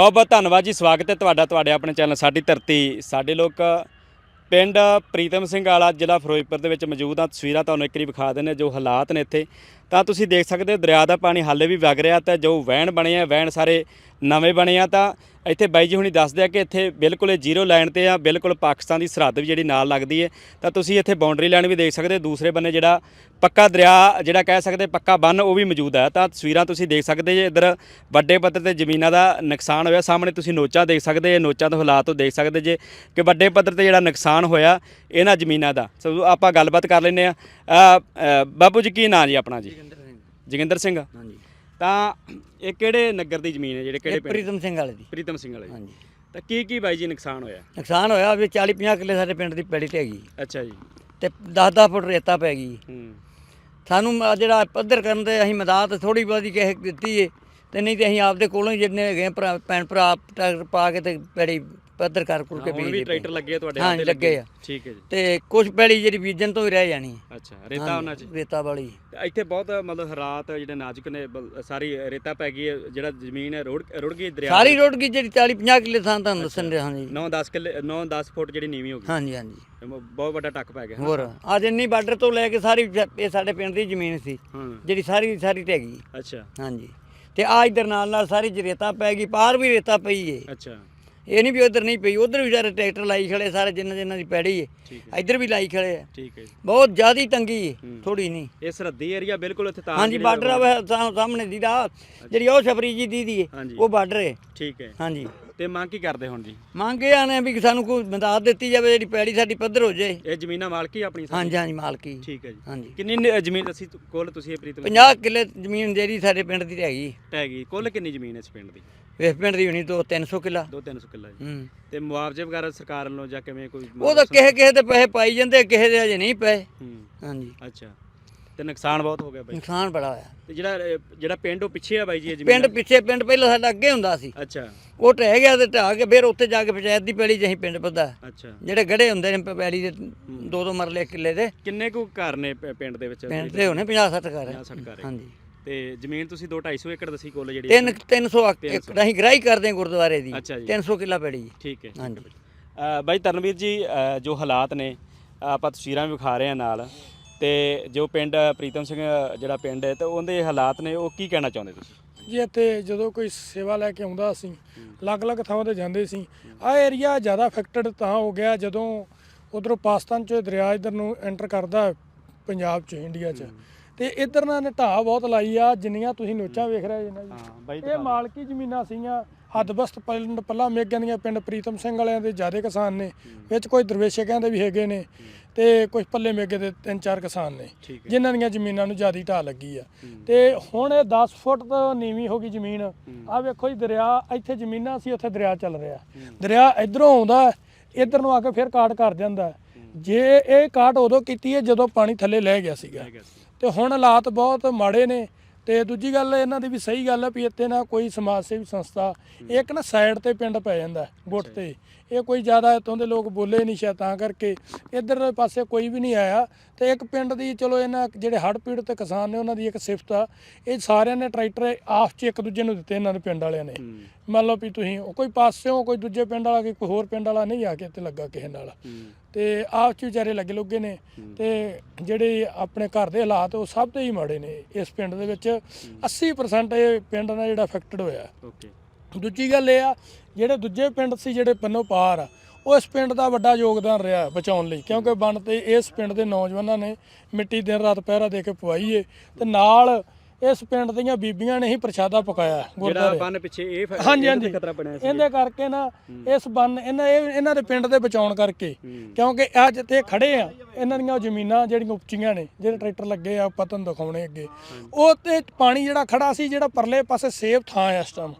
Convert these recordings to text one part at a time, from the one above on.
ਬਹੁਤ ਬਹੁਤ ਧੰਨਵਾਦ ਜੀ, ਸਵਾਗਤ ਹੈ ਤੁਹਾਡਾ, ਤੁਹਾਡੇ ਆਪਣੇ ਚੈਨਲ ਸਾਡੀ ਧਰਤੀ। ਸਾਡੇ ਲੋਕ ਪਿੰਡ ਪ੍ਰੀਤਮ ਸਿੰਘ ਵਾਲਾ ਜ਼ਿਲ੍ਹਾ ਫਿਰੋਜ਼ਪੁਰ ਦੇ ਵਿੱਚ ਮੌਜੂਦ ਆ। ਤਸਵੀਰਾਂ ਤੁਹਾਨੂੰ ਇੱਕ ਵਾਰੀ ਵਿਖਾ ਦਿੰਦੇ ਜੋ ਹਾਲਾਤ ਨੇ ਇੱਥੇ। ਤਾਂ ਤੁਸੀਂ ਦੇਖ ਸਕਦੇ ਹੋ, ਦਰਿਆ ਦਾ ਪਾਣੀ ਹਾਲੇ ਵੀ ਵਗ ਰਿਹਾ ਤੇ ਜੋ ਵਹਿਣ ਬਣੇ ਆ, ਵਹਿਣ ਸਾਰੇ ਨਵੇਂ ਬਣੇ ਆ ਤਾਂ ਇੱਥੇ ਬਾਈ ਜੀ ਹੁਣੀ ਦੱਸਦੇ ਆ ਕਿ ਇੱਥੇ ਬਿਲਕੁਲ ਜ਼ੀਰੋ ਲਾਈਨ ਤੇ ਆ, ਬਿਲਕੁਲ ਪਾਕਿਸਤਾਨ ਦੀ ਸਰਹੱਦ ਵੀ ਜਿਹੜੀ ਨਾਲ ਲੱਗਦੀ ਹੈ ਤਾਂ ਤੁਸੀਂ ਇੱਥੇ ਬਾਉਂਡਰੀ ਲਾਈਨ ਵੀ ਦੇਖ ਸਕਦੇ ਹੋ, ਦੂਸਰੇ ਬੰਨੇ ਜਿਹੜਾ ਪੱਕਾ ਦਰਿਆ, ਜਿਹੜਾ ਕਹਿ ਸਕਦੇ ਪੱਕਾ ਬੰਨ, ਉਹ ਵੀ ਮੌਜੂਦ ਹੈ ਤਾਂ ਤਸਵੀਰਾਂ ਤੁਸੀਂ ਦੇਖ ਸਕਦੇ ਜੇ, ਇੱਧਰ ਵੱਡੇ ਪੱਧਰ ਤੇ ਜ਼ਮੀਨਾਂ ਦਾ ਨੁਕਸਾਨ ਹੋਇਆ, ਸਾਹਮਣੇ ਤੁਸੀਂ ਨੋਚਾਂ ਦੇਖ ਸਕਦੇ ਜੇ, ਨੋਚਾਂ ਦੇ ਹਾਲਾਤ ਤੋਂ ਦੇਖ ਸਕਦੇ ਜੇ ਕਿ ਵੱਡੇ ਪੱਧਰ ਤੇ ਜਿਹੜਾ ਨੁਕਸਾਨ ਹੋਇਆ, ਇਹਨਾਂ ਜ਼ਮੀਨਾਂ ਦਾ। ਸੋ ਆਪਾਂ ਗੱਲਬਾਤ ਕਰ ਲੈਂਦੇ ਆ ਬਾਪੂ ਜੀ, ਕੀ ਨਾਂ ਜੀ ਆਪਣਾ ਜੀ? ਜੋਗਿੰਦਰ ਸਿੰਘ। ਹਾਂਜੀ। ਤਾਂ ਇਹ ਕਿਹੜੇ ਨਗਰ ਦੀ ਜ਼ਮੀਨ ਹੈ ਜਿਹੜੇ ਕਿਹੜੇ ਇਹ ਪਿੰਡ? ਪ੍ਰੀਤਮ ਸਿੰਘ ਵਾਲੇ ਦੀ। ਪ੍ਰੀਤਮ ਸਿੰਘ ਵਾਲੇ। ਦੀ। ਹਾਂਜੀ। ਤਾਂ ਕੀ ਕੀ ਬਾਈ ਜੀ ਨੁਕਸਾਨ ਹੋਇਆ? ਨੁਕਸਾਨ ਹੋਇਆ ਵੀ 40 50 ਕਿੱਲੇ ਸਾਡੇ ਪਿੰਡ ਦੀ ਪੈੜੀ ਤੇ ਹੈਗੀ ਅੱਛਾ ਜੀ। ਤੇ 10 10 ਫੁੱਟ ਰੇਤਾ ਪੈ ਗਈ। ਹੂੰ। ਸਾਨੂੰ ਜਿਹੜਾ ਪੱਧਰ ਕਰਨ ਦੇ ਅਸੀਂ ਮਦਦ ਥੋੜੀ ਬਹੁਤੀ ਕਿਸੇ ਦਿੱਤੀ ਏ। ਤੇ ਨਹੀਂ ਤੇ ਅਸੀਂ ਆਪਦੇ ਕੋਲੋਂ ਹੀ ਜਿੰਨੇ ਹੈਗੇ ਆ ਭਰਾ ਭੈਣ ਭਰਾ ਟਰੈਕਟਰ ਪਾ ਕੇ ਤੇ ਪੈੜੀ ਪੱਧਰ ਕਰ ਕੁਰ ਕੇ ਹੁਣ ਵੀ ਟਰੈਕਟਰ ਲੱਗੇ ਆ ਤੁਹਾਡੇ ਹਾਂ, ਹੱਥ ਤੇ ਲੱਗੇ ਆ। ਠੀਕ ਹੈ ਜੀ। ਤੇ ਕੁਝ ਪੈੜੀ ਜਿਹੜੀ ਬੀਜਣ ਤੋਂ ਹੀ ਰਹਿ ਜਾਣੀ ਹੈ। ਅੱਛਾ ਰੇਤਾ ਉਹਨਾਂ 'ਚ? ਰੇਤਾ ਵਾਲੀ। ਤੇ ਇੱਥੇ ਬਹੁਤ ਮਤਲਬ ਹਾਲਾਤ ਜਿਹੜੇ ਨਾਜ਼ੁਕ ਨੇ ਸਾਰੀ ਰੇਤਾ ਪੈ ਗਈ ਹੈ ਜਿਹੜਾ ਜ਼ਮੀਨ ਹੈ ਰੁੜ ਰੁੜ ਗਈ ਦਰਿਆ ਸਾਰੀ ਰੋਡ ਕੀ ਜਿਹੜੀ 40 50 ਕਿੱਲੇ ਥਾਂ ਤੁਹਾਨੂੰ ਦੱਸਣ ਰਿਹਾ ਹਾਂਜੀ 9 10 ਕਿੱਲੇ 9 10 ਫੁੱਟ ਜਿਹੜੀ ਨੀਵੀਂ ਹੋ ਗਈ। ਹਾਂਜੀ ਹਾਂਜੀ। ਤੇ ਮ- ਬਹੁਤ ਵੱਡਾ ਟੱਕ ਪੈ ਗਿਆ ਹੋਰ ਅੱਜ ਇੰਨੀ ਬਾਰਡਰ ਤੋਂ ਲੈ ਕੇ ਸਾਰੀ ਜ- ਇਹ ਸਾਡੇ ਪਿੰਡ ਦੀ ਜ਼ਮੀਨ ਸੀ ਹਾਂ। ਜਿਹੜੀ ਸਾਰੀ ਦੀ ਸਾਰੀ ਢਹਿ ਗਈ। ਅੱਛਾ। ਹਾਂਜੀ। ਤੇ ਆ ਇਧਰ ਨਾਲ ਨਾਲ ਸਾਰੀ ਚ ਰੇਤਾ ਪੈ ਗਈ ਪਾਰ ਵੀ ਰੇਤਾ ਪਈ ਏ। ਅੱਛਾ। ਇਹ ਨਹੀਂ ਵੀ ਉਧਰ ਨਹੀਂ ਪਈ ਉਧਰ ਵੀ ਸਾਰੇ ਟਰੈਕਟਰ ਲਾਈ ਖੜੇ ਸਾਰੇ ਜਿੰਨਾਂ ਜਿੰਨਾਂ ਦੀ ਪੈੜੀ ਠੀਕ ਇੱਧਰ ਵੀ ਲਾਈ ਖੜੇ ਆ। ਠੀਕ ਹੈ ਜੀ। ਬਹੁਤ ਜ਼ਿਆਦੀ ਤੰਗੀ ਹੂੰ। ਥੋੜੀ ਨਹੀਂ। ਇਹ ਸਰਹੱਦੀ ਏਰੀਆ ਬਿਲਕੁਲ ਇੱਥੇ ਤਾਰ ਹਾਂਜੀ ਬਾਰਡਰ ਆ ਵਾ ਸਾ- ਸਾਹਮਣੇ ਦੀ ਦਾ ਜਿਹੜੀ ਉਹ ਛਪਰੀ ਜੀ ਦੀ ਹਾਂਜੀ। ਉਹ ਬਾਰਡਰ ਏ। ਠੀਕ ਹੈ। ਹਾਂਜੀ। ਤੇ ਮੰਗ ਕੀ ਕਰਦੇ ਹੁਣ ਜੀ? ਮੰਗ ਆਨੇ ਵੀ ਸਾਨੂੰ ਕੋਈ ਮਦਦ ਦਿੱਤੀ ਜਾਵੇ ਜਿਹੜੀ ਪੈੜੀ ਸਾਡੀ ਪੱਧਰ ਹੋ ਜਾਏ। ਇਹ ਜ਼ਮੀਨਾਂ ਮਾਲਕੀ ਆਪਣੀ ਸਾਰੀ? ਹਾਂਜੀ ਹਾਂਜੀ ਮਾਲਕੀ। ਠੀਕ ਹੈ ਜੀ। ਹਾਂਜੀ। ਕਿੰਨੀ ਨ- ਜ਼ਮੀਨ ਅਸੀਂ ਤੁ- ਕੁੱਲ ਤੁਸੀਂ ਇਹ ਪ੍ਰੀਤਮ 50 ਕਿੱਲੇ ਜ਼ਮੀਨ ਜਿਹੜੀ ਸਾਡੇ ਪਿੰਡ ਦੀ ਹੈਗੀ ਗਈ। ਕੁੱਲ ਕਿੰਨੀ ਜ਼ਮੀਨ ਹੈ ਇਸ ਪਿੰਡ ਦੀ? ਇਸ ਪਿੰਡ ਦੀ ਹੋਣੀ ਤੋਂ 300 ਕਿੱਲਾ। 2-300 ਕਿੱਲਾ ਜੀ। ਹੂੰ। ਤੇ ਮੁਆਵਜ਼ੇ ਵਗੈਰਾ ਸਰਕਾਰ ਵੱਲੋਂ ਜਾਂ ਕਿਵੇਂ ਕੋਈ ਉਹ ਤਾਂ ਕਿਸੇ ਕਿਸੇ ਦੇ ਪੈਸੇ ਪਾਈ ਜਾਂਦੇ ਕਿਸੇ ਦੇ ਅਜੇ ਨਹੀਂ ਪਏ। ਹੂੰ। ਹਾਂਜੀ। ਅੱਛਾ। ਤੇ ਨੁਕਸਾਨ ਬਹੁਤ ਹੋ ਗਿਆ ਬਾਈ। ਨੁਕਸਾਨ ਬੜਾ ਹੋਇਆ। ਤੇ ਜਿਹੜਾ ਜਿਹੜਾ ਪਿੰਡ ਉਹ ਪਿੱਛੇ ਆ ਬਾਈ ਜੀ ਇਹ ਜ਼ਮੀਨ ਪਿੰਡ ਪਿੱਛੇ ਪਿੰਡ ਪਹਿਲਾਂ ਸਾਡਾ ਅੱਗੇ ਹੁੰਦਾ ਸੀ। ਅੱਛਾ। ਉਹ ਢਹਿ ਗਿਆ ਤੇ ਢਾਹ ਕੇ ਫਿਰ ਉੱਥੇ ਜਾ ਕੇ ਪੰਚਾਇਤ ਦੀ ਪੈਲੀ ਜਹੀਂ ਪਿੰਡ ਪੱਦਾ ਅੱਛਾ। ਜਿਹੜੇ ਗੜੇ ਹੁੰਦੇ ਨੇ ਪੈਲੀ ਦੇ ਦੋ ਦੋ ਮਰਲੇ ਕਿੱਲੇ ਦੇ। ਕਿੰਨੇ ਕੁ ਘਰ ਨੇ ਪਿੰਡ ਦੇ ਵਿੱਚ? ਪਿੰਡ ਦੇ ਹੋਣੇ 50 60 ਘਰ। 50 60 ਘਰ। ਹੈ। ਹਾਂਜੀ। ਤੇ ਜ਼ਮੀਨ ਤੁਸੀਂ 2-250 ਏਕੜ ਦੱਸੀ ਕੁੱਲ ਜਿਹੜੀ ਤਿੰਨ 300 ਇੱਕ ਅਸੀਂ ਗ੍ਰਾਈ ਕਰਦੇ ਹਾਂ ਗੁਰਦੁਆਰੇ ਦੀ। ਅੱਛਾ ਜੀ। 300 ਕਿੱਲਾ ਪੈਲੀ ਠੀਕ ਹੈ ਹਾਂਜੀ। ਅ, ਬਾਈ ਤਰਨਵੀਰ ਜੀ ਜੋ ਹਾਲਾਤ ਨੇ ਆਪਾਂ ਤਸਵੀਰਾਂ ਵੀ ਵਿਖਾ ਰਹੇ ਹਾਂ ਨਾਲ। ਤੇ ਜੋ ਪਿੰਡ ਪ੍ਰੀਤਮ ਸਿੰਘ ਜਿਹੜਾ ਪਿੰਡ ਹੈ ਤੇ ਉਹਦੇ ਹਾਲਾਤ ਨੇ ਉਹ ਕੀ ਕਹਿਣਾ ਚਾਹੁੰਦੇ ਤੁਸੀਂ? ਜੀ ਇੱਥੇ ਜਦੋਂ ਕੋਈ ਸੇਵਾ ਲੈ ਕੇ ਆਉਂਦਾ ਸੀ ਅਲੱਗ-ਅਲੱਗ ਥਾਵਾਂ ਤੇ ਜਾਂਦੇ ਸੀ ਆ ਏਰੀਆ ਜ਼ਿਆਦਾ ਅਫੈਕਟਡ ਤਾਂ ਹੋ ਗਿਆ ਜਦੋਂ ਉਧਰੋਂ ਪਾਕਿਸਤਾਨ ਚੋਂ ਦਰਿਆ ਇਧਰ ਨੂੰ ਐਂਟਰ ਕਰਦਾ ਪੰਜਾਬ ਚ ਇੰਡੀਆ ਚ। ਤੇ ਇਧਰ ਨਾਲ ਨੇ ਢਾਹ ਬਹੁਤ ਲਾਈ ਆ ਜਿੰਨੀਆਂ ਤੁਸੀਂ ਨੋਚਾਂ ਵੇਖ ਰਹੇ ਜੀ ਨਾ ਜੀ। ਹਾਂ ਬਾਈ ਇਹ ਮਾਲਕੀ ਜ਼ਮੀਨਾਂ ਸੀਗੀਆਂ ਹੱਦਬਸਤ ਪਿੰਡ ਪੱਲਾ ਮੇਗਿਆਂ ਦੀਆਂ ਪਿੰਡ ਪ੍ਰੀਤਮ ਸਿੰਘ ਵਾਲਿਆਂ ਦੇ ਜ਼ਿਆਦੇ ਕਿਸਾਨ ਨੇ ਵਿੱਚ ਕੋਈ ਦਰਵੇਸ਼ੇ ਕਹਿੰਦੇ ਵੀ ਹੈਗੇ ਨੇ ਤੇ ਕੁਝ ਪੱਲੇ ਮੇਗੇ ਦੇ ਤਿੰਨ ਚਾਰ ਕਿਸਾਨ ਨੇ ਠੀਕ ਹੈ। ਜਿਨ੍ਹਾਂ ਦੀਆਂ ਜ਼ਮੀਨਾਂ ਨੂੰ ਜ਼ਿਆਦੀ ਢਾਹ ਲੱਗੀ ਆ। ਤੇ ਹੁਣ ਇਹ 10 ਫੁੱਟ ਤੋਂ ਨੀਵੀਂ ਹੋ ਗਈ ਜ਼ਮੀਨ। ਆ ਵੇਖੋ ਜੀ ਦਰਿਆ ਇੱਥੇ ਜ਼ਮੀਨਾਂ ਸੀ ਉੱਥੇ ਦਰਿਆ ਚੱਲ ਰਿਹਾ। ਦਰਿਆ ਇਧਰੋਂ ਆਉਂਦਾ ਇਧਰ ਨੂੰ ਆ ਕੇ ਫਿਰ ਕਾਟ ਕਰ ਜਾਂਦਾ। ਜੇ ਇਹ ਕਾਟ ਉਦੋਂ ਕੀਤੀ ਹੈ ਜਦੋਂ ਪਾਣੀ ਥੱਲੇ ਲੈ ਗਿਆ ਸੀਗਾ। ਹੈਗਾ ਸੀ। ਤੇ ਹੁਣ ਹਾਲਾਤ ਬਹੁਤ ਮਾੜੇ ਨੇ ਤੇ ਦੂਜੀ ਗੱਲ ਇਹਨਾਂ ਦੀ ਵੀ ਸਹੀ ਗੱਲ ਹੈ ਵੀ ਇੱਥੇ ਨਾ ਕੋਈ ਸਮਾਜ ਸੇਵੀ ਸੰਸਥਾ ਇੱਕ ਨਾ ਸਾਈਡ ਤੇ ਪਿੰਡ ਪੈ ਜਾਂਦਾ ਗੁੱਟ ਤੇ। ਇਹ ਕੋਈ ਜ਼ਿਆਦਾ ਇੱਥੋਂ ਦੇ ਲੋਕ ਬੋਲੇ ਨਹੀਂ ਸ਼ਾਇਦ ਤਾਂ ਕਰਕੇ। ਇਧਰ ਪਾਸੇ ਕੋਈ ਵੀ ਨਹੀਂ ਆਇਆ ਤੇ ਇੱਕ ਪਿੰਡ ਦੀ ਚਲੋ ਇਹਨਾਂ ਜਿਹੜੇ ਹੜ੍ਹ ਪੀੜਤ ਤੇ ਕਿਸਾਨ ਨੇ ਉਹਨਾਂ ਦੀ ਇੱਕ ਸਿਫਤ ਆ ਇਹ ਸਾਰਿਆਂ ਨੇ ਟਰੈਕਟਰ ਆਪਸ ਚ ਇੱਕ ਦੂਜੇ ਨੂੰ ਦਿੱਤੇ ਇਹਨਾਂ ਦੇ ਪਿੰਡ ਵਾਲਿਆਂ ਨੇ। ਮੰਨ ਲਓ ਵੀ ਤੁਸੀਂ ਕੋਈ ਪਾਸਿਓਂ ਕੋਈ ਦੂਜੇ ਪਿੰਡ ਵਾਲਾ ਕੋਈ ਹੋਰ ਪਿੰਡ ਵਾਲਾ ਨਹੀਂ ਆ ਕੇ ਇੱਥੇ ਲੱਗਾ ਕਿਸੇ ਨਾਲ। ਤੇ ਆਪ ਚ ਵਿਚਾਰੇ ਲੱਗੇ ਲੁੱਗੇ ਨੇ ਤੇ ਜਿਹੜੇ ਆਪਣੇ ਘਰ ਦੇ ਹਾਲਾਤ ਉਹ ਸਭ ਤੋਂ ਹੀ ਮਾੜੇ ਨੇ ਇਸ ਪਿੰਡ ਦੇ ਵਿੱਚ। 80% ਇਹ ਪਿੰਡ ਨਾਲ ਜਿਹੜਾ ਅਫੈਕਟਡ ਹੋਇਆ। ਓਕੇ। ਦੂਜੀ ਗੱਲ ਇਹ ਆ ਜਿਹੜੇ ਦੂਜੇ ਪਿੰਡ ਸੀ ਜਿਹੜੇ ਪੰਨੋ ਪਾਰ ਉਹ ਇਸ ਪਿੰਡ ਦਾ ਵੱਡਾ ਯੋਗਦਾਨ ਰਿਹਾ ਬਚਾਉਣ ਲਈ ਕਿਉਂਕਿ ਬਣ ਤੇ ਇਸ ਪਿੰਡ ਦੇ ਨੌਜਵਾਨਾਂ ਨੇ ਮਿੱਟੀ ਦਿਨ ਰਾਤ ਪਹਿਰਾ ਦੇ ਕੇ ਪਵਾਈ ਏ ਤੇ ਨਾਲ ਇਸ ਪਿੰਡ ਦੀਆਂ ਬੀਬੀਆਂ ਨੇ ਹੀ ਪ੍ਰਸ਼ਾਦਾ ਪਕਾਇਆ ਜਿਹੜਾ ਗੁਰਦੁਆਰੇ। ਬੰਨ ਪਿੱਛੇ ਇਹ ਫ- ਹਾਂਜੀ ਇਹਦੇ ਤੇ ਹਾਂਜੀ। ਖਤਰਾ ਬਣਿਆ ਸੀ। ਇਹਦੇ ਕਰਕੇ ਨਾ ਇਸ ਬੰਨ ਇਹਨਾਂ ਇਹ ਇਹਨਾਂ ਦੇ ਪਿੰਡ ਦੇ ਬਚਾਉਣ ਕਰਕੇ। ਕਿਉਂਕਿ ਅੱਜ ਤੇ ਖੜੇ ਆ ਇਹਨਾਂ ਦੀਆਂ ਉਹ ਜ਼ਮੀਨਾਂ ਜਿਹੜੀਆਂ ਉੱਚੀਆਂ ਨੇ ਜਿਹੜੇ ਟਰੈਕਟਰ ਲੱਗੇ ਆ ਪਤਨ ਦਿਖਾਉਣੇ ਅੱਗੇ। ਉਹ ਤੇ ਪਾਣੀ ਜਿਹੜਾ ਖੜਾ ਸੀ ਜਿਹੜਾ ਪਰਲੇ ਪਾਸੇ ਸੇਫ ਥਾਂ ਹੈ ਇਸ ਟਾਈਮ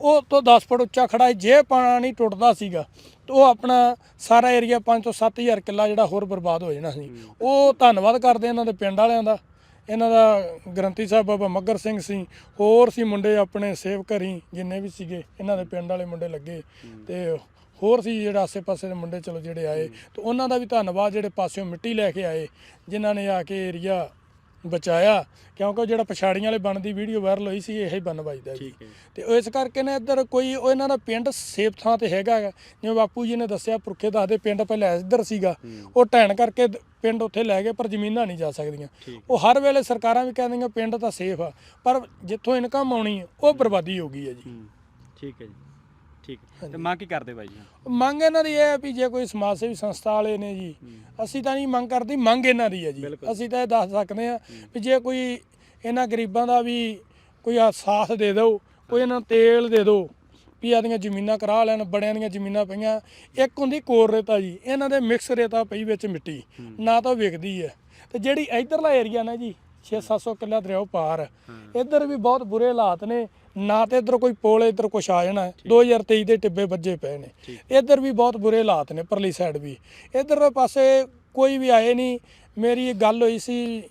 ਉਹ ਤੋਂ 10 ਫੁੱਟ ਉੱਚਾ ਖੜਾ ਸੀ ਜੇ ਪਾਣੀ ਟੁੱਟਦਾ ਸੀਗਾ ਤਾਂ ਉਹ ਆਪਣਾ ਸਾਰਾ ਏਰੀਆ 5 ਤੋਂ 7000 ਕਿੱਲਾ ਜਿਹੜਾ ਹੋਰ ਬਰਬਾਦ ਹੋ ਜਾਣਾ ਸੀ। ਉਹ ਧੰਨਵਾਦ ਕਰਦੇ ਇਹਨਾਂ ਦੇ ਪਿੰਡ ਵਾਲਿਆਂ ਦਾ। ਇਹਨਾਂ ਦਾ ਗ੍ਰੰਥੀ ਸਾਹਿਬ ਬਾਬਾ ਮੱਗਰ ਸਿੰਘ ਸੀ, ਹੋਰ ਸੀ ਮੁੰਡੇ ਆਪਣੇ ਸੇਵਕ ਘਰੀ ਜਿੰਨੇ ਵੀ ਸੀਗੇ, ਇਹਨਾਂ ਦੇ ਪਿੰਡ ਵਾਲੇ ਮੁੰਡੇ ਲੱਗੇ ਤੇ ਹੋਰ ਸੀ ਜਿਹੜਾ ਆਸੇ-ਪਾਸੇ ਦੇ ਮੁੰਡੇ ਚਲੋ ਜਿਹੜੇ ਆਏ, ਤੇ ਉਹਨਾਂ ਦਾ ਵੀ ਧੰਨਵਾਦ ਜਿਹੜੇ ਪਾਸਿਓਂ ਮਿੱਟੀ ਲੈ ਕੇ ਆਏ, ਜਿਨ੍ਹਾਂ ਨੇ ਆ ਕੇ ਏਰੀਆ ਬਚਾਇਆ ਕਿਉਂਕਿ ਜਿਹੜਾ ਪਛਾੜੀਆਂ ਵਾਲੇ ਬਣ ਦੀ ਵੀਡੀਓ ਵਾਇਰਲ ਹੋਈ ਸੀ ਇਹ ਹੀ ਬਨ ਵੱਜਦਾ ਹੈ ਤੇ ਉਹ ਇਸ ਕਰਕੇ ਨੇ ਇੱਧਰ ਕੋਈ ਉਹ ਇਹਨਾਂ ਦਾ ਪਿੰਡ ਸੇਫ ਥਾਂ ਤੇ ਹੈਗਾ। ਜਿਵੇਂ ਬਾਪੂ ਜੀ ਨੇ ਦੱਸਿਆ ਪੁਰਖੇ ਦੱਸਦੇ ਪਿੰਡ ਪਹਿਲਾਂ ਇੱਧਰ ਸੀਗਾ। ਉਹ ਢਹਿਣ ਕਰਕੇ ਪਿੰਡ ਉੱਥੇ ਲੈ ਗਏ ਪਰ ਜ਼ਮੀਨਾਂ ਨਹੀਂ ਜਾ ਸਕਦੀਆਂ। ਉਹ ਹਰ ਵੇਲੇ ਸਰਕਾਰਾਂ ਵੀ ਕਹਿੰਦੀਆਂ ਪਿੰਡ ਤਾਂ ਸੇਫ ਆ ਪਰ ਜਿੱਥੋਂ ਇਨਕਮ ਆਉਣੀ ਉਹ ਬਰਬਾਦੀ ਹੋ ਗਈ ਹੈ ਜੀ। ਠੀਕ ਹੈ ਜੀ। ਠੀਕ ਹੈ। ਤੇ ਮਾਂ ਕੀ ਕਰਦੇ ਬਾਈ ਜੀ? ਮੰਗ ਇਹਨਾਂ ਦੀ ਇਹ ਹੈ ਵੀ ਜੇ ਕੋਈ ਸਮਾਜ ਸੇਵੀ ਸੰਸਥਾ ਵਾਲੇ ਨੇ ਜੀ ਅਸੀਂ ਤਾਂ ਨਹੀਂ ਮੰਗ ਕਰਦੀ ਮੰਗ ਇਹਨਾਂ ਦੀ ਹੈ ਜੀ। ਬਿਲਕੁਲ। ਅਸੀਂ ਤਾਂ ਇਹ ਦੱਸ ਸਕਦੇ ਹਾਂ ਵੀ ਜੇ ਕੋਈ ਇਹਨਾਂ ਗਰੀਬਾਂ ਦਾ ਵੀ ਕੋਈ ਆ ਸਾਥ ਦੇ ਦਿਓ ਕੋਈ ਇਹਨਾਂ ਨੂੰ ਤੇਲ ਦੇ ਦਿਓ ਵੀ ਆਦੀਆਂ ਜ਼ਮੀਨਾਂ ਕਰਾ ਲੈਣ ਬੜਿਆਂ ਦੀਆਂ ਜ਼ਮੀਨਾਂ ਪਈਆਂ ਇੱਕ ਹੁੰਦੀ ਕੋਰ ਰੇਤਾ ਜੀ ਇਹਨਾਂ ਦੇ ਮਿਕਸ ਰੇਤਾ ਪਈ ਵਿੱਚ ਮਿੱਟੀ ਨਾ ਤਾਂ ਉਹ ਵਿਕਦੀ ਹੈ। ਤੇ ਜਿਹੜੀ ਇਧਰਲਾ ਏਰੀਆ ਨਾ ਜੀ 6-700 ਕਿੱਲਾ ਦਰਿਆਓ ਪਾਰ ਇੱਧਰ ਵੀ ਬਹੁਤ ਬੁਰੇ ਹਾਲਾਤ ਨੇ ਨਾ ਤੇ ਇੱਧਰ ਕੋਈ ਪੁਲ ਇੱਧਰ ਕੁਛ ਆ ਜਾਣਾ। 2023 ਦੇ ਟਿੱਬੇ ਵੱਜੇ ਪਏ ਨੇ। ਇੱਧਰ ਵੀ ਬਹੁਤ ਬੁਰੇ ਹਾਲਾਤ ਨੇ ਪਰਲੀ ਸਾਈਡ ਵੀ। ਇੱਧਰ ਪਾਸੇ ਕੋਈ ਵੀ ਆਏ ਨਹੀਂ ਮੇਰੀ ਇੱਕ ਗੱਲ ਹੋਈ ਸੀ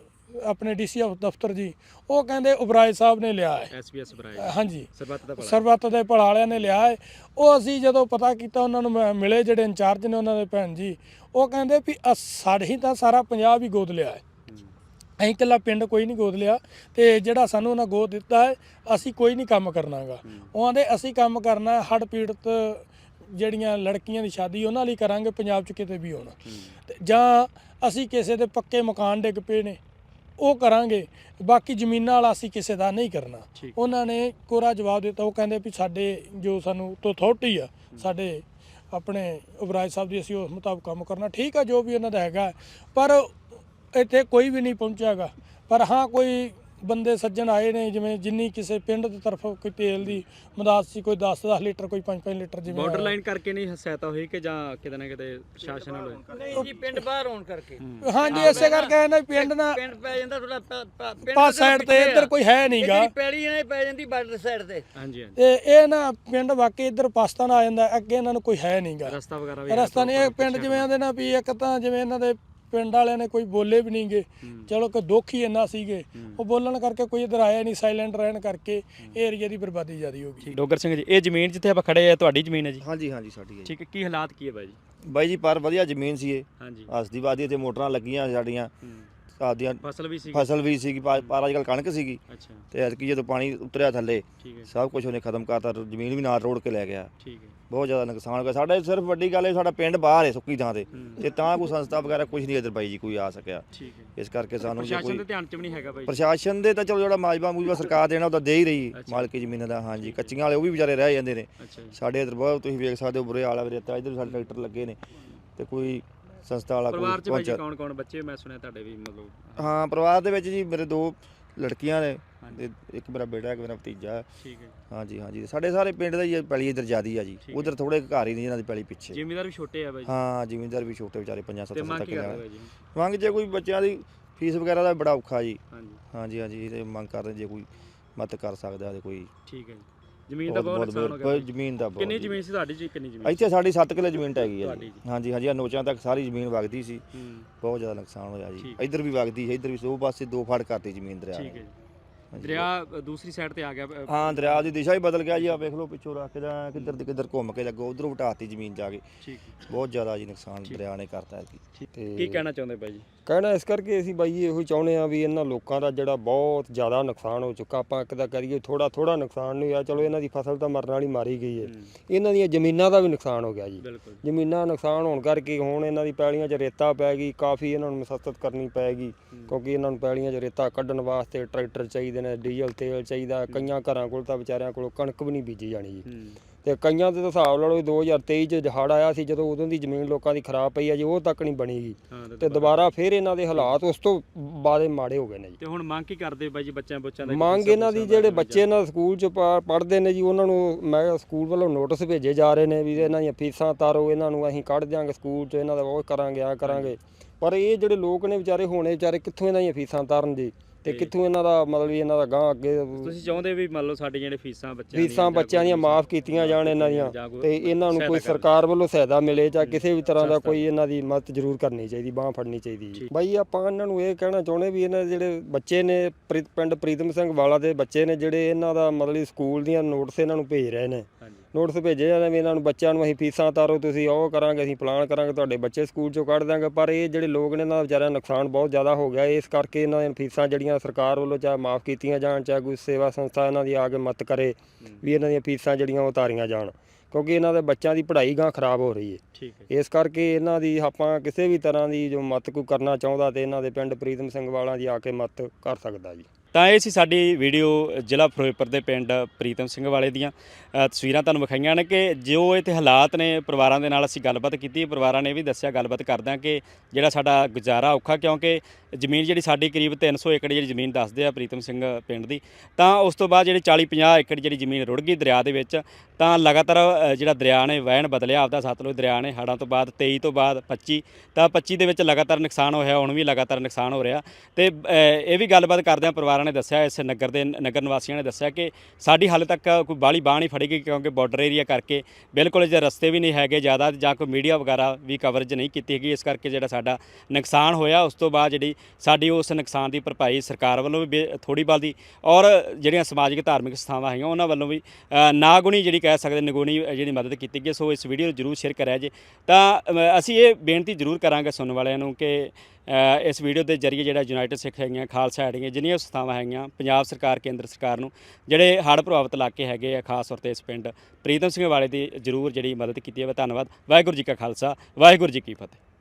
ਆਪਣੇ ਡੀਸੀ ਦਫ਼ਤਰ ਜੀ। ਉਹ ਕਹਿੰਦੇ ਉਬਰਾਏ ਸਾਹਿਬ ਨੇ ਲਿਆ ਹੈ। ਐਸਪੀਐਸ ਬਰਾਏ ਹਾਂਜੀ। ਸਰਬੱਤ ਦਾ ਸਰਬੱਤ ਦੇ ਵਾਲਿਆਂ ਨੇ ਲਿਆ ਹੈ। ਉਹ ਅਸੀਂ ਜਦੋਂ ਪਤਾ ਕੀਤਾ ਉਹਨਾਂ ਨੂੰ ਮਿਲੇ ਜਿਹੜੇ ਇੰਚਾਰਜ ਨੇ ਉਹਨਾਂ ਦੇ ਭੈਣ ਜੀ ਉਹ ਕਹਿੰਦੇ ਵੀ ਅ- ਸਾਡੇ ਹੀ ਤਾਂ ਸਾਰਾ ਪੰਜਾਬ ਹੀ ਗੋਦ ਲਿਆ ਹੈ। ਅਸੀਂ ਇਕੱਲਾ ਪਿੰਡ ਕੋਈ ਨਹੀਂ ਗੋਦ ਲਿਆ ਤੇ ਜਿਹੜਾ ਸਾਨੂੰ ਉਹਨਾਂ ਗੋਦ ਦਿੱਤਾ ਹੈ ਅਸੀਂ ਕੋਈ ਨਹੀਂ ਕੰਮ ਕਰਨਾਗਾ ਉਹ ਆਂਦੇ ਅਸੀਂ ਕੰਮ ਕਰਨਾ ਹੜ ਪੀੜਤ ਜਿਹੜੀਆਂ ਲੜਕੀਆਂ ਦੀ ਸ਼ਾਦੀ ਉਹਨਾਂ ਲਈ ਕਰਾਂਗੇ ਪੰਜਾਬ 'ਚ ਕਿਤੇ ਵੀ ਹੋਣਾ। ਤੇ ਜਾਂ ਅਸੀਂ ਕਿਸੇ ਦੇ ਪੱਕੇ ਮਕਾਨ ਡਿੱਗ ਪਏ ਨੇ ਉਹ ਕਰਾਂਗੇ। ਬਾਕੀ ਜ਼ਮੀਨਾਂ ਵਾਲਾ ਅਸੀਂ ਕਿਸੇ ਦਾ ਨਹੀਂ ਕਰਨਾ। ਉਹਨਾਂ ਨੇ ਕੋਰਾ ਜਵਾਬ ਦਿੱਤਾ। ਉਹ ਕਹਿੰਦੇ ਵੀ ਸਾਡੇ ਜੋ ਸਾਨੂੰ ਤੋਂ ਅਥਾਰਟੀ ਆ ਸਾਡੇ ਆਪਣੇ ਉਬਰਾਜ ਸਾਹਿਬ ਦੀ ਅਸੀਂ ਉਸ ਮੁਤਾਬਕ ਕੰਮ ਕਰਨਾ। ਠੀਕ ਆ ਜੋ ਵੀ ਉਹਨਾਂ ਦਾ ਹੈਗਾ। ਪਰ ਇੱਥੇ ਕੋਈ ਵੀ ਨਹੀਂ ਪਹੁੰਚਿਆਗਾ ਪਰ ਹਾਂ ਕੋਈ ਬੰਦੇ ਸੱਜਣ ਆਏ ਨੇ ਜਿਵੇਂ ਜਿੰਨੀ ਕਿਸੇ ਪਿੰਡ ਦੀ ਤਰਫੋਂ ਕੋਈ ਤੇਲ ਦੀ ਮਦਦ ਸੀ ਕੋਈ 10-10 ਲੀਟਰ ਕੋਈ 5-5 ਲੀਟਰ ਜਿਵੇਂ ਬਾਰਡਰ। ਲਾਈਨ ਕਰਕੇ ਨਹੀਂ ਸਹਾਇਤਾ ਹੋਈ ਕਿ ਜਾਂ ਕਿਤੇ ਨਾ ਕਿਤੇ ਪ੍ਰਸ਼ਾਸਨ ਵੱਲੋਂ? ਨਹੀਂ ਜੀ ਪਿੰਡ ਬਾਹਰ ਹੋਣ ਕਰਕੇ। ਹਾਂਜੀ ਇਸੇ ਕਰਕੇ ਇਹਨਾਂ ਪਿੰਡ ਨਾ ਪਿੰਡ ਪੈ ਜਾਂਦਾ ਥੋੜਾ ਪਿੰਡ ਪਾਸ ਸਾਈਡ ਤੇ ਇੱਧਰ ਕੋਈ ਹੈ ਨਹੀਂਗਾ ਜਿਹੜੀ ਪੈਲੀ ਨੇ ਪੈ ਜਾਂਦੀ ਬਾਰਡਰ ਸਾਈਡ ਤੇ। ਹਾਂਜੀ ਹਾਂਜੀ। ਤੇ ਇਹ ਨਾ ਪਿੰਡ ਵਾਕਈ ਇੱਧਰ ਪਾਕਿਸਤਾਨ ਆ ਜਾਂਦਾ ਅੱਗੇ ਇਹਨਾਂ ਨੂੰ ਕੋਈ ਹੈ ਨਹੀਂਗਾ ਰਸਤਾ ਵਗੈਰਾ ਵੀ ਰਸਤਾ ਨਹੀਂ ਇਹ ਪਿੰਡ ਜਿਵੇਂ ਆਂਦੇ ਨਾ ਵੀ ਇੱਕ ਤਾਂ ਜਿਵੇਂ ਇਹਨਾਂ ਦੇ ਪਿੰਡ ਵਾਲਿਆਂ ਨੇ ਕੋਈ ਬੋਲੇ ਵੀ ਨਹੀਂਗੇ ਚਲੋ ਕਿ ਦੁੱਖ ਹੀ ਇੰਨਾ ਸੀਗੇ। ਉਹ ਬੋਲਣ ਕਰਕੇ ਕੋਈ ਇੱਧਰ ਆਇਆ ਨਹੀਂ ਸਾਇਲੈਂਟ ਰਹਿਣ ਕਰਕੇ ਇਹ ਏਰੀਆ ਦੀ ਬਰਬਾਦੀ ਜ਼ਿਆਦੀ ਹੋ ਗਈ। ਡੋਗਰ ਸਿੰਘ ਜੀ ਇਹ ਜ਼ਮੀਨ ਜਿੱਥੇ ਆਪਾਂ ਖੜੇ ਆ ਤੁਹਾਡੀ ਜ਼ਮੀਨ ਹੈ ਜੀ? ਹਾਂਜੀ ਹਾਂਜੀ ਸਾਡੀ ਹੈ ਜੀ। ਠੀਕ ਹੈ ਕੀ ਹਾਲਾਤ ਕੀ ਹੈ ਬਾਈ ਜੀ? ਬਾਈ ਜੀ ਪਰ ਵਧੀਆ ਜ਼ਮੀਨ ਸੀ ਇਹ। ਹਾਂਜੀ। ਹਸਦੀ ਵਾਦੀ ਤੇ ਮੋਟਰਾਂ ਲੱਗੀਆਂ ਸਾਡੀਆਂ। ਆਪਦੀਆਂ ਫਸਲ ਵੀ ਸੀ ਫਸਲ ਵੀ ਸੀਗੀ ਪਾ- ਪਰ ਅੱਜ ਕੱਲ ਕਣਕ ਸੀਗੀ। ਅੱਛਾ। ਤੇ ਐਤਕੀ ਜਦੋਂ ਪਾਣੀ ਉਤਰਿਆ ਥੱਲੇ ਠੀਕ ਹੈ। ਸਭ ਕੁਝ ਉਹਨੇ ਖਤਮ ਕਰਤਾ ਜ਼ਮੀਨ ਵੀ ਨਾਲ ਰੋੜ ਕੇ ਲੈ ਗਿਆ। ਠੀਕ ਹੈ। ਬਹੁਤ ਜ਼ਿਆਦਾ ਨੁਕਸਾਨ ਹੋ ਗਿਆ ਸਾਡਾ ਸਿਰਫ ਵੱਡੀ ਗੱਲ ਹੈ ਸਾਡਾ ਪਿੰਡ ਬਾਹਰ ਹੈ ਸੁੱਕੀ ਥਾਂ ਤੇ। ਤੇ ਤਾਂ ਕੋਈ ਸੰਸਥਾ ਵਗੈਰਾ ਕੁਝ ਨਹੀਂ ਇੱਧਰ ਬਾਈ ਜੀ ਕੋਈ ਆ ਸਕਿਆ। ਠੀਕ ਹੈ। ਇਸ ਕਰਕੇ ਸਾਨੂੰ ਜੇ ਪ੍ਰਸ਼ਾਸਨ ਕੋਈ ਦੇ ਧਿਆਨ ਚ ਵੀ ਨਹੀਂ ਹੈਗਾ ਬਾਈ ਪ੍ਰਸ਼ਾਸਨ ਦੇ ਤਾਂ ਚਲੋ ਜਿਹੜਾ ਮਾਜਬਾ ਮੂਜਬਾ ਸਰਕਾਰ ਦੇਣਾ ਉਹ ਤਾਂ ਦੇ ਹੀ ਰਹੀ। ਮਾਲਕੀ ਜ਼ਮੀਨਾਂ ਦਾ ਹਾਂਜੀ। ਕੱਚੀਆਂ ਵਾਲੇ ਉਹ ਵੀ ਵਿਚਾਰੇ ਰਹਿ ਜਾਂਦੇ ਨੇ। ਅੱਛਾ ਜੀ। ਸਾਡੇ ਇੱਧਰ ਬਹੁਤ ਤੁਸੀਂ ਵੇਖ ਸਕਦੇ ਹੋ ਬੁਰੇ ਹਾਲ ਰੇਤਾ ਇੱਧਰ ਸਾਡੇ ਟਰੈਕਟਰ ਲੱਗੇ ਨੇ। ਤੇ ਕੋਈ ਸੰਸਥਾ ਵਾਲਾ ਪਰਿਵਾਰ ਕੋਈ ਚ ਬਾਈ ਪਹੁੰਚਿਆ। ਕੌਣ ਕੌਣ ਬੱਚੇ ਮੈਂ ਸੁਣਿਆ ਤੁਹਾਡੇ ਵੀ ਮਤਲਬ ਹਾਂ ਪਰਿਵਾਰ ਦੇ ਵਿੱਚ ਜੀ ਮੇਰੇ ਦੋ ਲੜਕੀਆਂ ਨੇ। ਤੇ ਇੱਕ ਮੇਰਾ ਬੇਟਾ ਇੱਕ ਮੇਰਾ ਭਤੀਜਾ। ਠੀਕ ਹੈ ਹਾਂਜੀ ਹਾਂਜੀ। ਸਾਡੇ ਸਾਰੇ ਪਿੰਡ ਦਾ ਹੀ ਪੈਲੀ ਇੱਧਰ ਜ਼ਿਆਦੀ ਆ ਜੀ। ਉਧਰ ਥੋੜੇ ਘਰ ਹੀ ਨੇ ਜਿਹਨਾਂ ਦੀ ਪੈਲੀ ਪਿੱਛੇ। ਜ਼ਿਮੀਦਾਰ ਵੀ ਛੋਟੇ ਆ ਬਾਈ ਜੀ। ਹਾਂ ਜ਼ਿਮੀਂਦਾਰ ਵੀ ਛੋਟੇ ਵਿਚਾਰੇ ਪੰਜਾਂ ਤੇ ਸੱਤਾਂ ਮੰਗ ਤੱਕ ਕੀ ਕਰਦੇ ਜਾ ਬਾਈ ਜੀ? ਮੰਗ ਜੇ ਕੋਈ ਬੱਚਿਆਂ ਦੀ ਫੀਸ ਵਗੈਰਾ ਦਾ ਬੜਾ ਔਖਾ ਜੀ। ਹਾਂਜੀ। ਹਾਂਜੀ ਹਾਂਜੀ। ਤੇ ਮੰਗ ਕਰਦੇ ਜੇ ਕੋਈ ਮਦਦ ਕਰ ਸਕਦਾ ਤੇ ਕੋਈ ਠੀਕ ਹੈ ਜੀ। ਜ਼ਮੀਨ ਦਾ ਬਹੁਤ ਨੁਕਸਾਨ ਹੋ ਗਿਆ ਬਹੁਤ। ਜ਼ਮੀਨ ਦਾ ਬਹੁਤ ਕਿੰਨੀ। ਜ਼ਮੀਨ ਸੀ ਤੁਹਾਡੀ ਜੀ ਕਿੰਨੀ ਜ਼ਮੀਨ ਇੱਥੇ ਸਾਡੀ 7 ਕਿੱਲੇ ਜ਼ਮੀਨ ਗਈ ਹੈ ਜੀ। ਹਾਂਜੀ ਹਾਂਜੀ ਆਹ ਨੋਚਾਂ ਤੱਕ ਸਾਰੀ ਜ਼ਮੀਨ ਵਗਦੀ ਸੀ ਬਹੁਤ ਜ਼ਿਆਦਾ ਨੁਕਸਾਨ ਹੋਇਆ ਜੀ। ਇੱਧਰ ਵੀ ਵਗਦੀ ਹੈ ਇੱਧਰ ਵੀ ਦੋ ਪਾਸੇ ਦੋ ਫੜ ਕਰਤੀ ਜ਼ਮੀਨ ਦਰਿਆ ਠੀਕ ਹੈ ਜੀ। ਦਰਿਆ ਦੂਸਰੀ ਸਾਈਡ ਤੇ ਆ ਗਿਆ ਹਾਂ ਦਰਿਆ ਦੀ ਦਿਸ਼ਾ ਹੀ ਬਦਲ ਗਿਆ ਜੀ ਆ ਵੇਖ ਲਓ ਪਿੱਛੋਂ ਰੱਖ ਦਾ ਕਿੱਧਰ ਦੀ ਕਿੱਧਰ ਘੁੰਮ ਕੇ ਲੱਗੋ ਉਧਰੋਂ ਵਟਾਤੀ ਜ਼ਮੀਨ ਜਾ ਕੇ। ਠੀਕ ਬਹੁਤ ਜ਼ਿਆਦਾ ਜੀ ਨੁਕਸਾਨ ਦਰਿਆ ਨੇ ਕਰਤਾ ਹੈ। ਤੇ ਕੀ ਕਹਿਣਾ ਚਾਹੁੰਦੇ ਬਾਈ ਜੀ? ਕਹਿਣਾ ਇਸ ਕਰਕੇ ਅਸੀਂ ਬਾਈ ਇਹੋ ਹੀ ਚਾਹੁੰਦੇ ਆ ਵੀ ਇਹਨਾਂ ਲੋਕਾਂ ਦਾ ਜਿਹੜਾ ਬਹੁਤ ਜ਼ਿਆਦਾ ਨੁਕਸਾਨ ਹੋ ਚੁੱਕਾ ਆਪਾਂ ਇੱਕ ਤਾਂ ਕਰੀਏ ਥੋੜਾ ਥੋੜਾ ਨੁਕਸਾਨ ਨਹੀਂ ਹੋਇਆ ਚਲੋ ਇਹਨਾਂ ਦੀ ਫਸਲ ਤਾਂ ਮਰਨ ਵਾਲੀ ਮਾਰੀ ਗਈ ਹੈ। ਇਹਨਾਂ ਦੀਆਂ ਜ਼ਮੀਨਾਂ ਦਾ ਵੀ ਨੁਕਸਾਨ ਹੋ ਗਿਆ ਜੀ। ਜ਼ਮੀਨਾਂ ਨੁਕਸਾਨ ਹੋਣ ਕਰਕੇ ਹੁਣ ਇਹਨਾਂ ਦੀ ਪੈਲੀਆਂ 'ਚ ਰੇਤਾ ਪੈ ਗਈ ਕਾਫੀ ਇਹਨਾਂ ਨੂੰ ਮਸੱਤਤ ਕਰਨੀ ਪੈਗੀ ਕਿਉਂਕਿ ਇਹਨਾਂ ਨੂੰ ਪੈਲੀਆਂ 'ਚ ਰੇਤਾ ਕੱਢਣ ਵਾਸਤੇ ਟਰੈਕਟਰ ਚਾਹੀਦੇ ਨੇ ਡੀਜ਼ਲ ਤੇਲ ਚਾਹੀਦਾ ਕਈਆਂ ਘਰਾਂ ਕੋਲ ਤਾਂ ਵਿਚਾਰਿਆਂ ਕੋਲ ਕਣਕ ਵੀ ਨਹੀਂ ਬੀਜੀ ਜਾਣੀ ਜੀ। ਤੇ ਕਈਆਂ ਦੇ ਤਾਂ ਹਿਸਾਬ ਲਾ ਲਓ 2023 ਚ ਹੜ੍ਹ ਆਇਆ ਸੀ ਜਦੋਂ ਉਦੋਂ ਦੀ ਜ਼ਮੀਨ ਲੋਕਾਂ ਦੀ ਖਰਾਬ ਪਈ ਆ ਜੀ ਉਹ ਤੱਕ ਨਹੀਂ ਬਣੀ ਗੀ ਹਾਂ ਤੇ ਦੁਬਾਰਾ ਫਿਰ ਇਹਨਾਂ ਦੇ ਹਾਲਾਤ ਉਸ ਤੋਂ ਬਾਅਦ ਮਾੜੇ ਹੋ ਗਏ ਨੇ ਜੀ। ਤੇ ਹੁਣ ਮੰਗ ਕੀ ਕਰਦੇ ਬਾਈ ਜੀ ਬੱਚਿਆਂ ਬੱਚਿਆਂ ਦਾ ਮੰਗ ਇਹਨਾਂ ਦੀ ਜਿਹੜੇ ਬੱਚੇ ਇਹਨਾਂ ਸਕੂਲ ਚ ਪੜ੍ਹਦੇ ਨੇ ਜੀ ਉਹਨਾਂ ਨੂੰ ਮੈਂ ਸਕੂਲ ਵੱਲੋਂ ਨੋਟਿਸ ਭੇਜੇ ਜਾ ਰਹੇ ਨੇ ਵੀ ਇਹਨਾਂ ਦੀਆਂ ਫੀਸਾਂ ਤਾਰੋ ਇਹਨਾਂ ਨੂੰ ਅਸੀਂ ਕੱਢ ਦਿਆਂਗੇ ਸਕੂਲ ਚ ਇਹਨਾਂ ਦਾ ਉਹ ਕਰਾਂਗੇ ਆ ਕਰਾਂਗੇ। ਪਰ ਇਹ ਜਿਹੜੇ ਲੋਕ ਨੇ ਵਿਚਾਰੇ ਹੋਣੇ ਵਿਚਾਰੇ ਕਿੱਥੋਂ ਇਹਨਾਂ ਦੀਆਂ ਫੀਸਾਂ ਤਾਰਨ ਜੀ? ਤੇ ਕਿੱਥੋਂ ਇਹਨਾਂ ਦਾ ਮਤਲਬ ਵੀ ਇਹਨਾਂ ਦਾ ਗਾਂ ਅੱਗੇ ਤੁਸੀਂ ਚਾਹੁੰਦੇ ਵੀ ਮੰਨ ਲਓ ਸਾਡੇ ਜਿਹੜੇ ਫੀਸਾਂ ਬੱਚਿਆਂ ਦੀਆਂ ਫੀਸਾਂ ਬੱਚਿਆਂ ਦੀਆਂ ਮਾਫ ਕੀਤੀਆਂ ਜਾਣ ਇਹਨਾਂ ਦੀਆਂ ਤੇ ਇਹਨਾਂ ਨੂੰ ਕੋਈ। ਸਰਕਾਰ ਵੱਲੋਂ ਸਹਾਇਤਾ ਮਿਲੇ ਜਾਂ ਕਿਸੇ ਵੀ ਤਰ੍ਹਾਂ ਦਾ ਕੋਈ ਇਹਨਾਂ ਦੀ ਮਦਦ ਜ਼ਰੂਰ ਕਰਨੀ ਚਾਹੀਦੀ ਬਾਹ ਫੜਨੀ ਚਾਹੀਦੀ। ਜੀ ਬਾਈ ਆਪਾਂ ਇਹਨਾਂ ਨੂੰ ਇਹ ਕਹਿਣਾ ਚਾਹੁੰਦੇ ਵੀ ਇਹਨਾਂ ਦੇ ਜਿਹੜੇ ਬੱਚੇ ਨੇ ਪਿੰਡ ਪ੍ਰੀਤਮ ਸਿੰਘ ਵਾਲਾ ਦੇ ਬੱਚੇ ਨੇ ਜਿਹੜੇ ਇਹਨਾਂ ਦਾ ਮਤਲਬ ਸਕੂਲ ਦੀਆਂ ਨੋਟਿਸ ਇਹਨਾਂ ਨੂੰ ਭੇਜ ਰਹੇ ਨੇ। ਹਾਂਜੀ। ਨੋਟਿਸ ਭੇਜੇ ਜਾਂਦੇ ਵੀ ਇਹਨਾਂ ਨੂੰ ਬੱਚਿਆਂ ਨੂੰ ਅਸੀਂ ਫੀਸਾਂ ਤਾਰੋ ਤੁਸੀਂ ਉਹ ਕਰਾਂਗੇ ਅਸੀਂ ਪਲਾਨ ਕਰਾਂਗੇ ਤੁਹਾਡੇ ਬੱਚੇ ਸਕੂਲ ਚੋਂ ਕੱਢ ਦਾਂਗੇ ਪਰ ਇਹ ਜਿਹੜੇ ਲੋਕ ਨੇ ਇਹਨਾਂ ਦਾ ਵਿਚਾਰਿਆਂ ਦਾ ਨੁਕਸਾਨ ਬਹੁਤ ਜ਼ਿਆਦਾ ਹੋ ਗਿਆ। ਇਸ ਕਰਕੇ ਇਹਨਾਂ ਦੀਆਂ ਫੀਸਾਂ ਜਿਹੜੀਆਂ ਸਰਕਾਰ ਵੱਲੋਂ ਚਾਹੇ ਮਾਫ ਕੀਤੀਆਂ ਜਾਣ ਚਾਹੇ ਕੋਈ ਸੇਵਾ ਸੰਸਥਾ ਇਹਨਾਂ ਦੀ ਆ ਕੇ ਮਦਦ ਕਰੇ ਵੀ ਇਹਨਾਂ ਦੀਆਂ ਫੀਸਾਂ ਜਿਹੜੀਆਂ ਉਹ ਤਾਰੀਆਂ ਜਾਣ। ਕਿਉਂਕਿ ਇਹਨਾਂ ਦੇ ਬੱਚਿਆਂ ਦੀ ਪੜ੍ਹਾਈ ਗਾਂ ਖਰਾਬ ਹੋ ਰਹੀ ਹੈ। ਇਸ ਕਰਕੇ ਇਹਨਾਂ ਦੀ ਆਪਾਂ ਕਿਸੇ ਵੀ ਤਰ੍ਹਾਂ ਦੀ ਜੋ ਮਦਦ ਕੋਈ ਕਰਨਾ ਚਾਹੁੰਦਾ ਤੇ ਇਹਨਾਂ ਦੇ ਪਿੰਡ ਪ੍ਰੀਤਮ ਸਿੰਘ ਵਾਲਾ ਦੀ ਆ ਕੇ ਮਦਦ ਕਰ ਸਕਦਾ ਜੀ। ਤਾਂ ਇਹ ਸੀ ਸਾਡੀ ਵੀਡੀਓ ਜ਼ਿਲ੍ਹਾ ਫਿਰੋਜ਼ਪੁਰ ਦੇ ਪਿੰਡ ਪ੍ਰੀਤਮ ਸਿੰਘ ਵਾਲੇ ਦੀਆਂ। ਤਸਵੀਰਾਂ ਤੁਹਾਨੂੰ ਵਿਖਾਈਆਂ ਨੇ ਕਿ ਜੋ ਇੱਥੇ ਹਾਲਾਤ ਨੇ ਪਰਿਵਾਰਾਂ ਦੇ ਨਾਲ ਅਸੀਂ ਗੱਲਬਾਤ ਕੀਤੀ, ਪਰਿਵਾਰਾਂ ਨੇ ਇਹ ਵੀ ਦੱਸਿਆ, ਗੱਲਬਾਤ ਕਰਦਿਆਂ ਕਿ ਜਿਹੜਾ ਸਾਡਾ ਗੁਜ਼ਾਰਾ ਔਖਾ, ਕਿਉਂਕਿ ਜ਼ਮੀਨ ਜਿਹੜੀ ਸਾਡੀ ਕਰੀਬ 300 ਏਕੜ ਜਿਹੜੀ ਜ਼ਮੀਨ ਦੱਸਦੇ ਆ ਪ੍ਰੀਤਮ ਸਿੰਘ ਪਿੰਡ ਦੀ, ਤਾਂ ਉਸ ਤੋਂ ਬਾਅਦ ਜਿਹੜੀ 40 50 ਏਕੜ ਜਿਹੜੀ ਜ਼ਮੀਨ ਰੁੜ ਗਈ ਦਰਿਆ ਦੇ ਵਿੱਚ, ਤਾਂ ਲਗਾਤਾਰ ਜਿਹੜਾ ਦਰਿਆ ਨੇ ਵਹਿਣ ਬਦਲਿਆ, ਆਪਦਾ ਸਤਲੁਜ ਦਰਿਆ ਨੇ ਹੜ੍ਹਾਂ ਤੋਂ ਬਾਅਦ 23 ਤੋਂ ਬਾਅਦ 25 ਤਾਂ 25 ਦੇ ਵਿੱਚ ਲਗਾਤਾਰ ਨੁਕਸਾਨ ਹੋਇਆ, ਹੁਣ ਵੀ ਲਗਾਤਾਰ ਨੁਕਸਾਨ ਹੋ ਰਿਹਾ। ਤੇ ਇਹ ਵੀ ਗੱਲਬਾਤ ਕਰਦਿਆਂ ਪਰਿਵਾਰਾਂ ਨੇ ਦੱਸਿਆ, ਇਸ ਨਗਰ ਦੇ, ਨਗਰ ਨਿਵਾਸੀਆਂ ਨੇ ਦੱਸਿਆ ਕਿ ਸਾਡੀ ਹਾਲੇ ਤੱਕ ਕੋਈ ਬਾਲੀ ਬਾਹ ਨਹੀਂ ਫੜੀ ਗਈ ਕਿਉਂਕਿ ਬਾਰਡਰ ਏਰੀਆ ਕਰਕੇ ਬਿਲਕੁਲ ਜੇ ਰਸਤੇ ਵੀ ਨਹੀਂ ਹੈਗੇ, ਜ਼ਿਆਦਾ ਜਾਂ ਕੋਈ ਮੀਡੀਆ ਵਗੈਰਾ ਵੀ ਕਵਰੇਜ ਨਹੀਂ ਕੀਤੀ ਹੈਗੀ। ਇਸ ਕਰਕੇ ਜਿਹੜਾ ਸਾਡਾ ਨੁਕਸਾਨ ਹੋਇਆ, ਉਸ ਤੋਂ ਬਾਅਦ ਜਿਹੜੀ ਸਾਡੀ ਉਸ ਨੁਕਸਾਨ ਦੀ ਭਰਪਾਈ ਸਰਕਾਰ ਵੱਲੋਂ ਵੀ ਥੋੜੀ ਬਲਦੀ ਔਰ ਜਿਹੜੀਆਂ ਸਮਾਜਿਕ ਧਾਰਮਿਕ ਸੰਸਥਾਵਾਂ ਹੈਗੀਆਂ, ਉਹਨਾਂ ਵੱਲੋਂ ਵੀ ਨਾਗੁਣੀ ਜਿਹੜੀ ਕਹਿ ਸਕਦੇ, ਨਿਗੁਣੀ ਜਿਹੜੀ ਮਦਦ ਕੀਤੀ ਗਈ ਸੋ ਇਸ ਵੀਡੀਓ ਨੂੰ ਜਰੂਰ ਸ਼ੇਅਰ ਕਰਿਆ ਜੇ। ਤਾਂ ਅਸੀਂ ਇਹ ਬੇਨਤੀ ਜਰੂਰ ਕਰਾਂਗੇ ਸੁਣਨ ਵਾਲਿਆਂ ਨੂੰ ਕਿ ਇਸ ਵੀਡੀਓ ਦੇ ਜਰੀਏ ਜਿਹੜਾ ਯੂਨਾਈਟਿਡ ਸਿੱਖ ਹੈਗੀਆਂ, ਖਾਲਸਾ ਹੈਗੀਆਂ, ਜਿੰਨੀਆਂ ਸੰਸਥਾਵਾਂ ਹੈਗੀਆਂ, ਪੰਜਾਬ ਸਰਕਾਰ, ਕੇਂਦਰ ਸਰਕਾਰ ਨੂੰ ਜਿਹੜੇ ਹੜ੍ਹ ਪ੍ਰਭਾਵਿਤ ਇਲਾਕੇ ਹੈਗੇ ਆ, ਖਾਸ ਤੌਰ ਤੇ ਇਸ ਪਿੰਡ, ਪ੍ਰੀਤਮ ਸਿੰਘ ਵਾਲੇ ਦੀ ਜਰੂਰ ਜਿਹੜੀ ਮਦਦ ਕੀਤੀ ਹੈ ਧੰਨਵਾਦ। ਵਾਹਿਗੁਰੂ ਜੀ ਕਾ ਖਾਲਸਾ, ਵਾਹਿਗੁਰੂ ਜੀ ਕੀ ਫਤਿਹ।